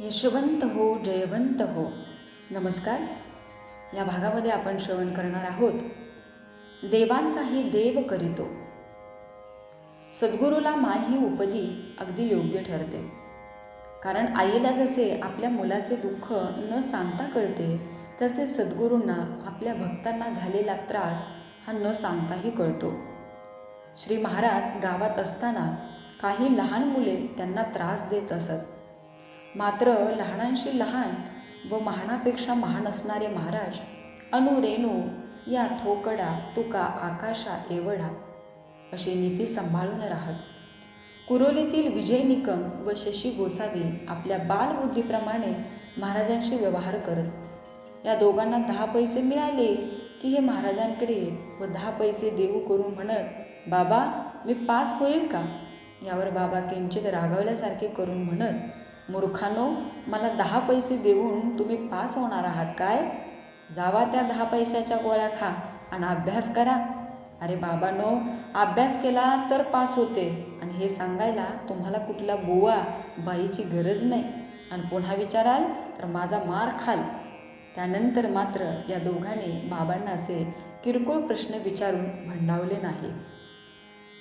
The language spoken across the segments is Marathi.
यशवंत हो जयवंत हो. नमस्कार. या भागामध्ये आपण श्रवण करणार आहोत. देवांचाही देव करीतो. सद्गुरूला माही उपदी अगदी योग्य ठरते. कारण आईला जसे आपल्या मुलाचे दुःख न सांगता कळते तसे सद्गुरूंना आपल्या भक्तांना झालेला त्रास हा न सांगताही कळतो. श्री महाराज गावात असताना काही लहान मुले त्यांना त्रास देत असत. मात्र लहानांशी लहान व महानापेक्षा महान असणारे महाराज अनु रेणू या थोकडा तुका आकाशा एवढा अशी नीती सांभाळून राहत. कुरोलीतील विजय निकम व शशी गोसावी आपल्या बालबुद्धीप्रमाणे महाराजांशी व्यवहार करत. या दोघांना दहा पैसे मिळाले की हे महाराजांकडे व दहा पैसे देऊ करून म्हणत बाबा मी पास होईल का? यावर बाबा किंचित रागवल्यासारखे करून म्हणत मूर्खानो मला दहा पैसे देऊन तुम्ही पास होणार आहात काय? जावा त्या दहा पैशाच्या गोळ्या खा आणि अभ्यास करा. अरे बाबानो अभ्यास केला तर पास होते. आणि हे सांगायला तुम्हाला कुठला बुवा बाईची गरज नाही. आणि पुन्हा विचाराल तर माझा मार खाल. त्यानंतर मात्र या दोघांनी बाबांना असे किरकोळ प्रश्न विचारून भंडावले नाही.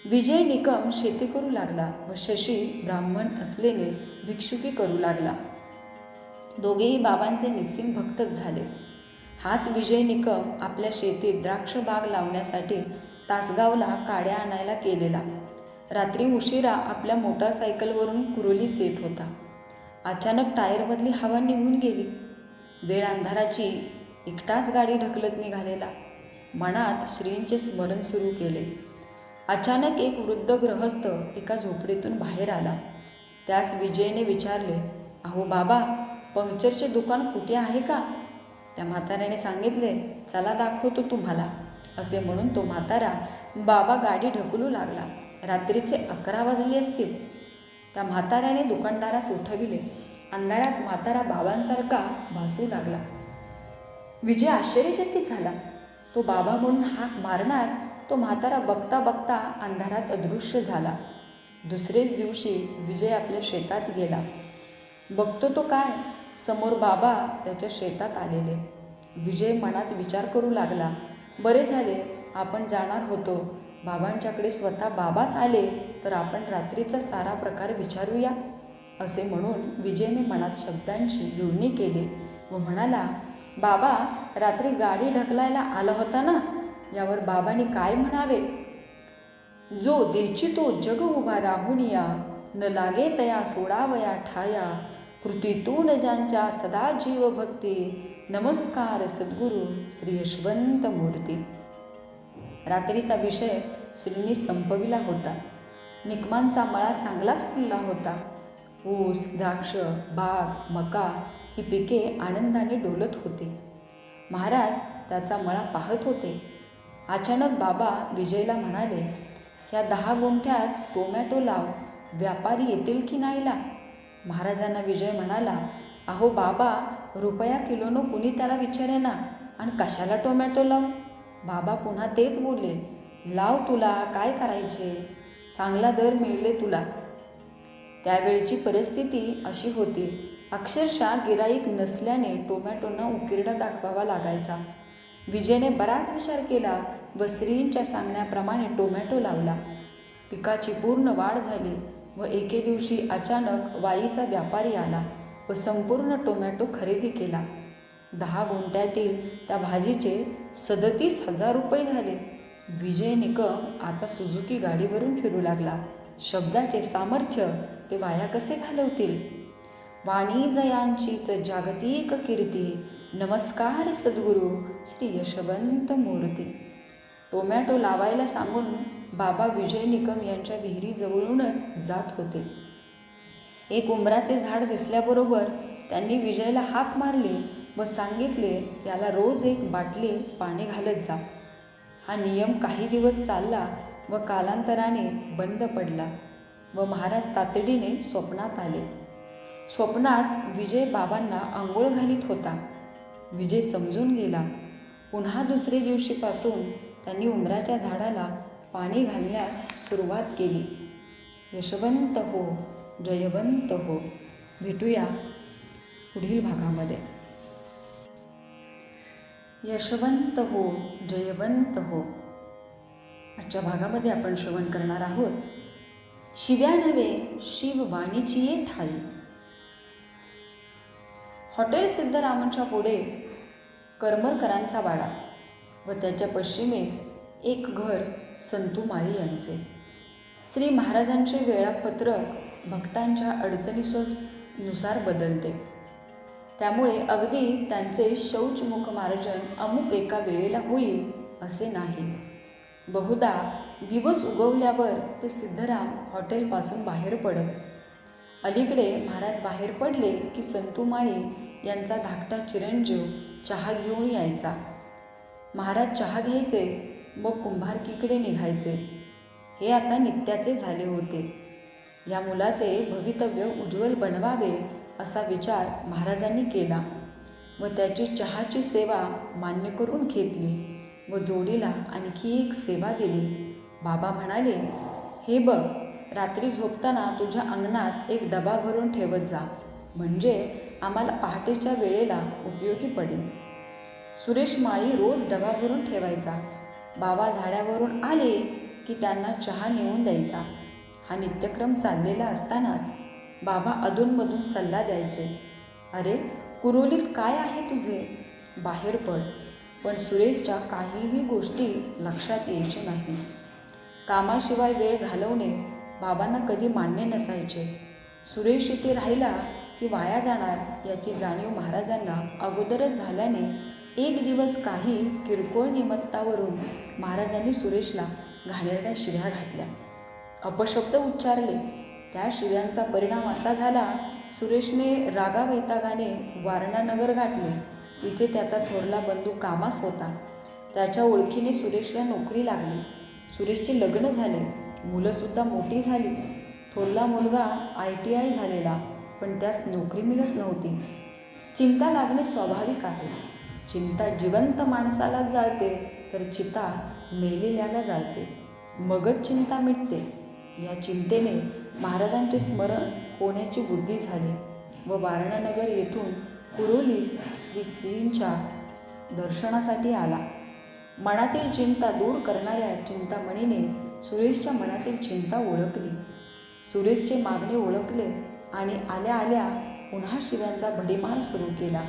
विजय निकम शेती करू लागला व शशी ब्राह्मण असलेले भिक्षुकी करू लागला. दोघेही बाबांचे निस्सिम भक्तच झाले. हाच विजय निकम आपल्या शेतीत द्राक्ष बाग लावण्यासाठी तासगावला काड्या आणायला केलेला रात्री उशिरा आपल्या मोटारसायकलवरून कुरोलीस येत होता. अचानक टायरमधली हवा निघून गेली. वेळ अंधाराची एकटाच गाडी ढकलत निघालेला. मनात श्रींचे स्मरण सुरू केले. अचानक एक वृद्ध ग्रहस्थ एका झोपडीतून बाहेर आला. त्यास विजयने विचारले अहो बाबा पंक्चरचे दुकान कुठे आहे का? त्या म्हाताऱ्याने सांगितले चला दाखवतो तुम्हाला असे म्हणून तो म्हातारा बाबा गाडी ढकलू लागला. रात्रीचे अकरा वाजले असतील. त्या म्हाताऱ्याने दुकानदारास उठविले. अंधारात म्हातारा बाबांसारखा भासू लागला. विजय आश्चर्यचकित झाला. तो बाबा म्हणून हाक मारणार तो म्हातारा बघता बघता अंधारात अदृश्य झाला. दुसरेच दिवशी विजय आपल्या शेतात गेला. बघतो तो काय? समोर बाबा त्याच्या शेतात आलेले. विजय मनात विचार करू लागला. बरे झाले. आपण जाणार होतो. बाबांच्याकडे स्वतः बाबाच आले तर आपण रात्रीचा सारा प्रकार विचारूया. असे म्हणून विजयने मनात शब्दांशी जुळणी केली व म्हणाला बाबा रात्री गाडी ढकलायला आला होता ना? यावर बाबांनी काय म्हणावे? जो देचितो जग उभा राहुनिया न लागे तया सोडावया ठाया कृतीतून ज्यांच्या सदा जीव भक्ती नमस्कार सद्गुरू श्री यशवंत मूर्ती. रात्रीचा विषय श्रींनी संपविला होता. निकमांचा मळा चांगलाच फुलला होता. ऊस द्राक्ष बाग मका ही पिके आनंदाने डोलत होती. महाराज त्याचा मळा पाहत होते. अचानक बाबा विजयला म्हणाले ह्या दहा गुंठ्यात टोमॅटो लाव व्यापारी येतील की नाहीला? महाराजांना विजय म्हणाला अहो बाबा रुपया किलोनं कुणी त्याला विचारे ना आणि कशाला टोमॅटो लाव? बाबा पुन्हा तेच बोलले लाव तुला काय करायचे? चांगला दर मिळले तुला. त्यावेळची परिस्थिती अशी होती अक्षरशः गिराईक नसल्याने टोमॅटोना उकिरडा दाखवावा लागायचा. विजयने बराच विचार केला व श्रींच्या सांगण्याप्रमाणे टोमॅटो लावला. पिकाची पूर्ण वाढ झाली व एके दिवशी अचानक वाईचा व्यापारी आला व संपूर्ण टोमॅटो खरेदी केला. दहा गुंठ्यातील त्या भाजीचे सदतीस हजार रुपये झाले. विजय निकम आता सुझुकी गाडीवरून फिरू लागला. शब्दाचे सामर्थ्य ते वाया कसे घालवतील? वाणी जयांचीच जागतिक कीर्ती नमस्कार सद्गुरू श्री यशवंत मूर्ती. टोमॅटो लावायला सांगून बाबा विजय निकम यांच्या विहिरीजवळूनच जात होते. एक उंबराचे झाड दिसल्याबरोबर त्यांनी विजयला हाक मारली व सांगितले याला रोज एक बाटली पाणी घालत जा. हा नियम काही दिवस चालला व कालांतराने बंद पडला व महाराज तातडीने स्वप्नात आले. स्वप्नात विजय बाबांना आंघोळ घालीत होता. विजय समजून गेला. पुन्हा दुसरे दिवशीपासून त्यांनी उमराच्या झाडाला पाणी घालण्यास सुरुवात केली. यशवंत हो जयवंत हो. भेटूया पुढील भागामध्ये. यशवंत हो जयवंत हो. आजच्या भागामध्ये आपण श्रवण करणार आहोत. शिव्या नव्हे शिववाणीची ये ठाई. हॉटेल सिद्धरामांच्या पुढे करमरकरांचा वाडा व त्याच्या पश्चिमेस एक घर संतू माळी यांचे. श्री महाराजांचे वेळापत्रक भक्तांच्या अडचणीनुसार बदलते. त्यामुळे अगदी त्यांचे शौचमुख मार्जन अमुक एका वेळेला होईल असे नाही. बहुधा दिवस उगवल्यावर ते सिद्धराम हॉटेलपासून बाहेर पडत. अलीकडे महाराज बाहेर पडले की संतुमाळी यांचा धाकटा चिरंजीव चहा घेऊन यायचा. महाराज चहा घ्यायचे मग कुंभारकीकडे निघायचे. हे आता नित्याचे झाले होते. या मुलाचे भवितव्य उज्ज्वल बनवावे असा विचार महाराजांनी केला व त्याची चहाची सेवा मान्य करून घेतली व जोडीला आणखी एक सेवा दिली. बाबा म्हणाले हे बघ रात्री झोपताना तुझ्या अंगणात एक डबा भरून ठेवत जा. म्हणजे आम्हाला पहाटेच्या वेळेला उपयोगी पडेल. सुरेश माळी रोज डबा भरून ठेवायचा. बाबा झाड्यावरून आले की त्यांना चहा नेऊन द्यायचा. हा नित्यक्रम चाललेला असतानाच बाबा अधूनमधून सल्ला द्यायचे. अरे कुरोलीत काय आहे तुझे? बाहेर पड पण सुरेशच्या काहीही गोष्टी लक्षात यायची नाही. कामाशिवाय वेळ घालवणे बाबांना कधी मान्य नसायचे. सुरेश इथे राहिला की वाया जाणार याची जाणीव महाराजांना अगोदरच झाल्याने एक दिवस काही किरकोळ निमित्तावरून महाराजांनी सुरेशला घाणेरड्या शिव्या घातल्या. अपशब्द उच्चारले. त्या शिव्यांचा परिणाम असा झाला सुरेशने रागा वैतागाने वारणानगर गाठले. तिथे त्याचा थोरला बंधू कामास होता. त्याच्या ओळखीने सुरेशला नोकरी लागली. सुरेशचे लग्न झाले. मुलंसुद्धा मोठी झाली. थोरला मुलगा आय टी आय झालेला. पण त्यास नोकरी मिळत नव्हती. चिंता लागणे स्वाभाविक आहे. चिंता जिवंत माणसाला जाळते तर चिता मेलेल्याला जाळते. मगच चिंता मिटते. या चिंतेने महाराजांचे स्मरण होण्याची बुद्धी झाली व वारणानगर येथून कुरोलीस श्री श्रींच्या दर्शनासाठी आला. मनातील चिंता दूर करणाऱ्या चिंतामणीने सुरेशच्या मनातील चिंता ओळखली. सुरेशचे मागणे ओळखले आणि आल्या आल्या पुन्हा शिव्यांचा भडीमार सुरू केला.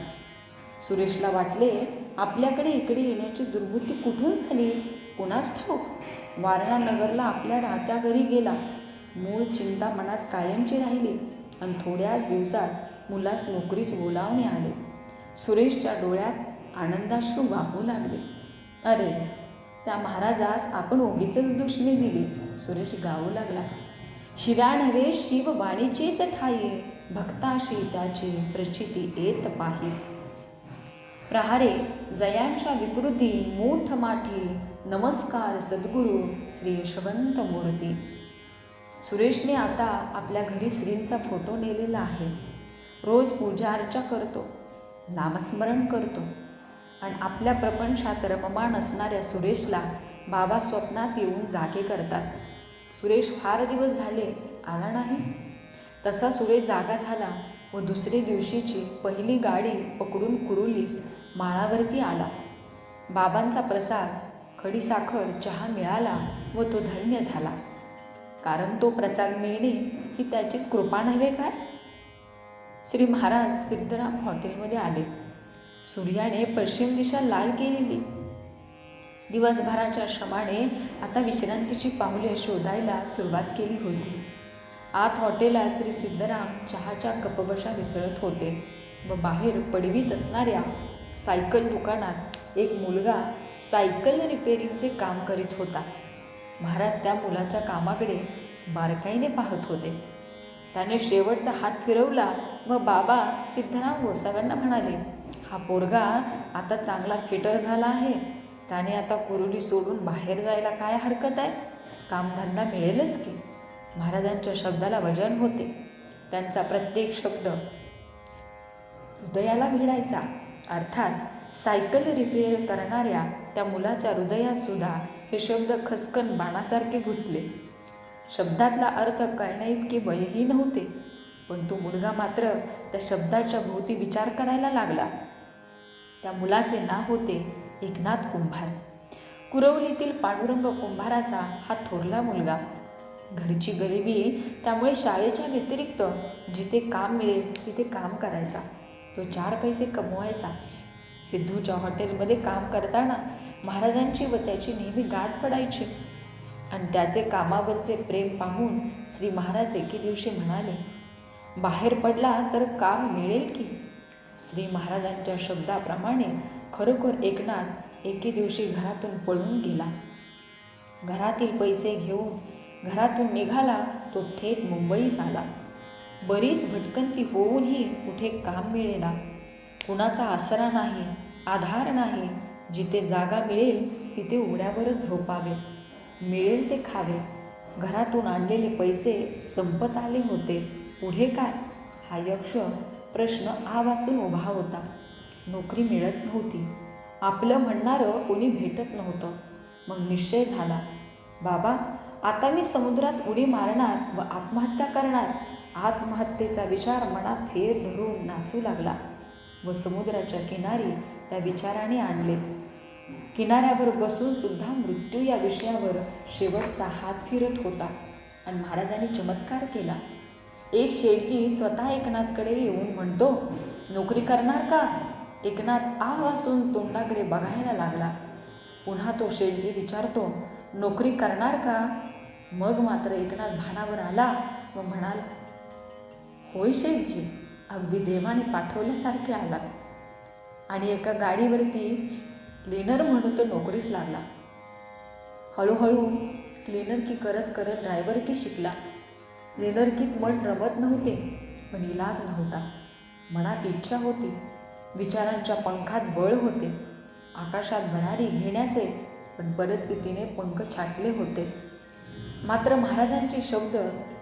सुरेशला वाटले आपल्याकडे इकडे येण्याची दुर्बुद्धी कुठून झाली? कोणाच ठाऊक? वारणा नगरला आपल्या राहत्या घरी गेला. मूळ चिंता मनात कायमची राहिली आणि थोड्याच दिवसात मुलास नोकरीस बोलावणे आले. सुरेशच्या डोळ्यात आनंदाश्रू वाहू लागले. अरे त्या महाराजास आपण ओगीच दुष्णी दिली. सुरेश गाऊ लागला. शिव्या नव्हे शिव वाणीचीच ठाई भक्ताशी त्याची प्रचिती येत पाही प्रहारे जयांच्या विकृती मोठ माठी नमस्कार सद्गुरू श्री यशवंत मूर्ती. सुरेशने आता आपल्या घरी श्रींचा फोटो नेलेला आहे. रोज पूजा अर्चा करतो नामस्मरण करतो. आणि आपल्या प्रपंचात रममाण असणाऱ्या सुरेशला बाबा स्वप्नात येऊन जागे करतात. सुरेश फार दिवस झाले आला नाहीस? तसा सुरेश जागा झाला व दुसरे दिवशीची पहिली गाडी पकडून कुरुलीस माळावरती आला. बाबांचा प्रसाद खडीसाखर चहा मिळाला व तो धन्य झाला. कारण तो प्रसाद मिळणे ही त्याचीच कृपा नव्हे काय? श्री महाराज सिद्धराम हॉटेलमध्ये आले. सूर्याने पश्चिम दिशा लाल केलेली. दिवसभराच्या श्रमाने आता विश्रांतीची पावले शोधायला सुरुवात केली होती. आत हॉटेलात श्री सिद्धराम चहाच्या कपबशा मिसळत होते व बाहेर पडवीत असणाऱ्या सायकल दुकानात एक मुलगा सायकल रिपेअरिंगचे काम करीत होता. महाराज त्या मुलाच्या कामाकडे बारकाईने पाहत होते. त्याने शेवटचा हात फिरवला व बाबा सिद्धराम गोसाव्यांना म्हणाले हा पोरगा आता चांगला फिटर झाला आहे. त्याने आता कुरुडी सोडून बाहेर जायला काय हरकत आहे? कामधंदा मिळेलच की? महाराजांच्या शब्दाला वजन होते. त्यांचा प्रत्येक शब्द हृदयाला भिडायचा. अर्थात सायकल रिपेअर करणाऱ्या त्या मुलाच्या हृदयात सुद्धा हे शब्द खसकन बाणासारखे घुसले. शब्दातला अर्थ कळण्या इतके वयही नव्हते. पण तो मुलगा मात्र त्या शब्दाच्या भोवती विचार करायला लागला. त्या मुलाचे नाव होते एकनाथ कुंभार. कुरवलीतील पांडुरंग कुंभाराचा हा थोरला मुलगा. घरची गरिबी त्यामुळे शाळेच्या व्यतिरिक्त जिथे काम मिळेल तिथे काम करायचा. तो चार पैसे कमवायचा. सिद्धूच्या हॉटेलमध्ये काम करताना महाराजांची व त्याची नेहमी गाठ पडायची. आणि त्याचे कामावरचे प्रेम पाहून श्री महाराज एके दिवशी म्हणाले बाहेर पडला तर काम मिळेल की? श्री महाराजांच्या शब्दाप्रमाणे खरोखर एकनाथ एके दिवशी घरातून पळून गेला. घरातील पैसे घेऊन घरातून निघाला तो थेट मुंबईस आला. बरीच भटकंती होऊनही कुठे काम मिळेना. कुणाचा आसरा नाही आधार नाही. जिथे जागा मिळेल तिथे उघड्यावरच झोपावे. मिळेल ते खावे. घरातून आणलेले पैसे संपत आले होते. पुढे काय? हा यक्ष प्रश्न आवासून उभा होता. नोकरी मिळत नव्हती. आपलं म्हणणारं कोणी भेटत नव्हतं. मग निश्चय झाला. बाबा आता मी समुद्रात उडी मारणार व आत्महत्या करणार. आत्महत्येचा विचार मनात फेर धरून नाचू लागला व समुद्राच्या किनारी त्या विचाराने आणले. किनाऱ्यावर बसून सुद्धा मृत्यू या विषयावर शेवटचा हात फिरत होता आणि महाराजांनी चमत्कार केला. एक शेठजी स्वतः एकनाथकडे येऊन म्हणतो नोकरी करणार का? एकनाथ आ वासून तोंडाकडे बघायला लागला. पुन्हा तो शेठजी विचारतो नोकरी करणार का? मग मात्र एकनाथ भानावर आला व म्हणाला होय शेठजी अगदी देवाने पाठवल्यासारखे आलात. आणि एका गाडीवरती क्लिनर म्हणून तो नोकरीस लागला. हळूहळू क्लिनर की करत करत ड्रायव्हर की शिकला. क्लीनर की मन रमत नव्हते पण इलाज नव्हता. मनात इच्छा होती. विचारांच्या पंखात बळ होते. आकाशात भरारी घेण्याचे पण परिस्थितीने पंख छाटले होते. मात्र महाराजांचे शब्द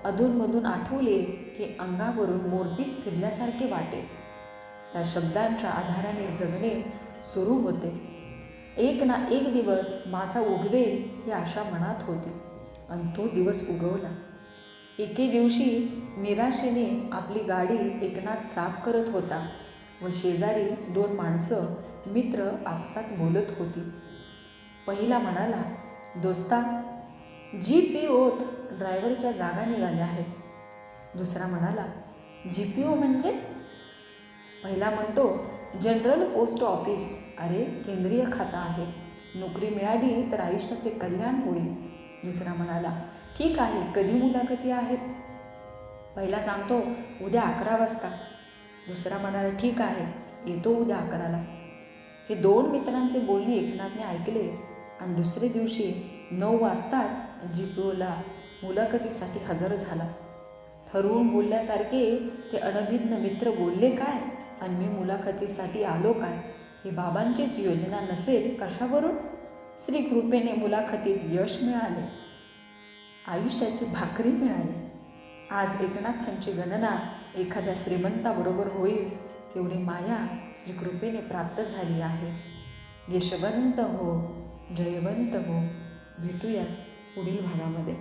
अधूनमधून आठवले की अंगावरून मोरपीस फिरल्यासारखे वाटे. त्या शब्दांच्या आधाराने जगणे सुरू होते. एक ना एक दिवस माझा उगवेल ही आशा मनात होती आणि तो दिवस उगवला. एके दिवशी निराशेने आपली गाडी एकनाथ साफ करत होता. व शेजारी दोन माणसं मित्र आपसात बोलत होती. पहिला म्हणाला दोस्ता जी पी ओत ड्रायव्हरच्या जागा निघाल्या आहेत. दुसरा म्हणाला जी पी ओ म्हणजे? पहिला म्हणतो जनरल पोस्ट ऑफिस अरे केंद्रीय खाता आहे नोकरी मिळाली तर आयुष्याचे कल्याण होईल. दुसरा म्हणाला ठीक आहे कधी मुलाखती आहेत? पहिला सांगतो उद्या अकरा वाजता. दुसरा म्हणाला ठीक आहे येतो उद्या अकराला हे दोन मित्रांचे बोलणे एकनाथने ऐकले आणि दुसरे दिवशी नऊ वाजताच जिपोला मुलाखतीसाठी हजर झाला. ठरवून बोलल्यासारखे ते अनभिज्ञ मित्र बोलले काय आणि मी मुलाखतीसाठी आलो काय? ही बाबांचीच योजना नसेल कशावरून? श्री कृपेने मुलाखतीत यश मिळाले. आयुष्याची भाकरी मिळाली. आज एकनाथांची गणना एखाद्या श्रीमंताबरोबर होईल एवढी माया श्रीकृपेने प्राप्त झाली आहे. यशवंत हो जयवंत हो भेटूया पुढील भागामध्ये.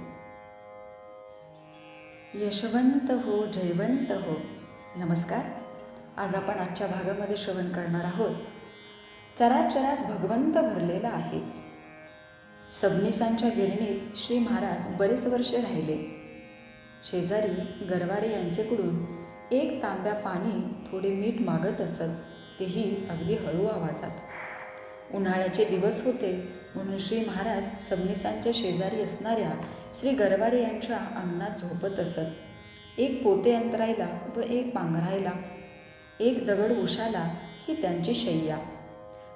यशवंत हो जयवंत हो. नमस्कार. आज आपण आजच्या भागामध्ये श्रवण करणार आहोत. चराचरात भगवंत भरलेला आहे. सबनिसांच्या गिरणीत श्री महाराज बरेच वर्ष राहिले. शेजारी गरवारे यांचेकडून एक तांब्या पाणी थोडे मीठ मागत असत तेही अगदी हळू आवाजात. उन्हाळ्याचे दिवस होते म्हणून श्री महाराज सबनिसांच्या शेजारी असणाऱ्या श्री गरवारे यांच्या अंगणात झोपत असत. एक पोते अंतरायला व एक पांघरायला एक दगड उशाला ही त्यांची शय्या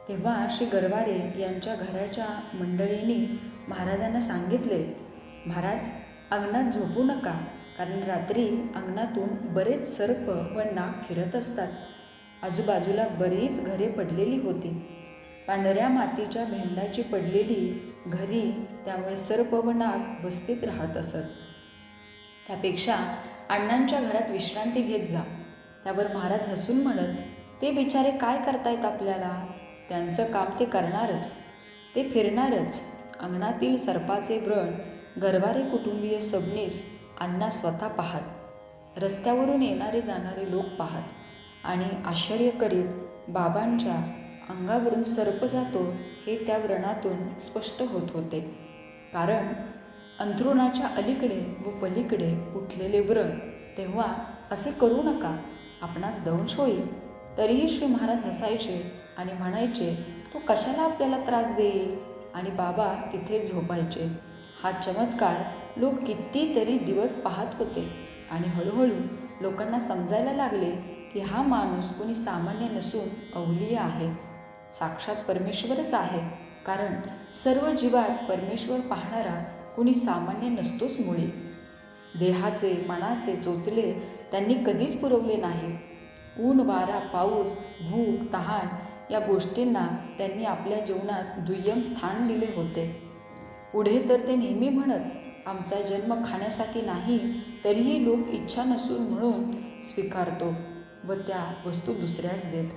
तेव्हा श्री गरवारे यांच्या घराच्या मंडळींनी महाराजांना सांगितले महाराज अंगणात झोपू नका. कारण रात्री अंगणातून बरेच सर्प व नाग फिरत असतात. आजूबाजूला बरीच घरे पडलेली होती. पांढऱ्या मातीच्या भेंडाची पडलेली घरी त्यामुळे सर्प व नाग वस्तीत राहत असत. त्यापेक्षा अण्णांच्या घरात विश्रांती घेत जा. त्यावर महाराज हसून म्हणत ते बिचारे काय करतायत आपल्याला? त्यांचं काम ते करणारच. ते फिरणारच. अंगणातील सर्पाचे व्रण गरवारे कुटुंबीय सबनीस अण्णा स्वतः पाहत. रस्त्यावरून येणारे जाणारे लोक पाहत आणि आश्चर्य करीत बाबांच्या अंगावरून सर्प जातो हे त्या व्रणातून स्पष्ट होत होते. कारण अंथरुणाच्या अलीकडे व पलीकडे उठलेले व्रण तेव्हा असे करू नका आपणास दंश होईल. तरीही श्री महाराज हसायचे आणि म्हणायचे तो कशाला आपल्याला त्रास देईल? आणि बाबा तिथे झोपायचे. हा चमत्कार लोक कितीतरी दिवस पाहत होते. आणि हळूहळू लोकांना समजायला लागले की हा माणूस कोणी सामान्य नसून अवलीय आहे. साक्षात परमेश्वरच आहे. कारण सर्व जीवात परमेश्वर पाहणारा कोणी सामान्य नसतोच मुळे. देहाचे मनाचे चोचले त्यांनी कधीच पुरवले नाही. ऊन वारा पाऊस भूक तहान या गोष्टींना त्यांनी आपल्या जीवनात दुय्यम स्थान दिले होते. पुढे तर ते नेहमी म्हणत आमचा जन्म खाण्यासाठी नाही तरीही लोक इच्छा नसून म्हणून स्वीकारतो व त्या वस्तू दुसऱ्यास देत.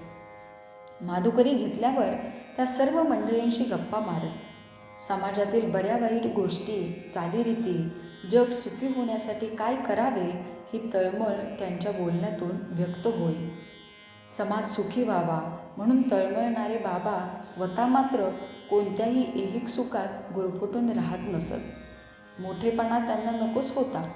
माधुकरी घेतल्यावर त्या सर्व मंडळींशी गप्पा मारत. समाजातील बऱ्या वाईट गोष्टी चालीरीती जग सुखी होण्यासाठी काय करावे ही तळमळ त्यांच्या बोलण्यातून व्यक्त होई समाज सुखी व्हावा म्हणून तळमळणारे बाबा स्वतः मात्र कोणत्याही ऐहिक सुखात गुरफटून राहत नसत. मोठेपणा त्यांना नकोच होता.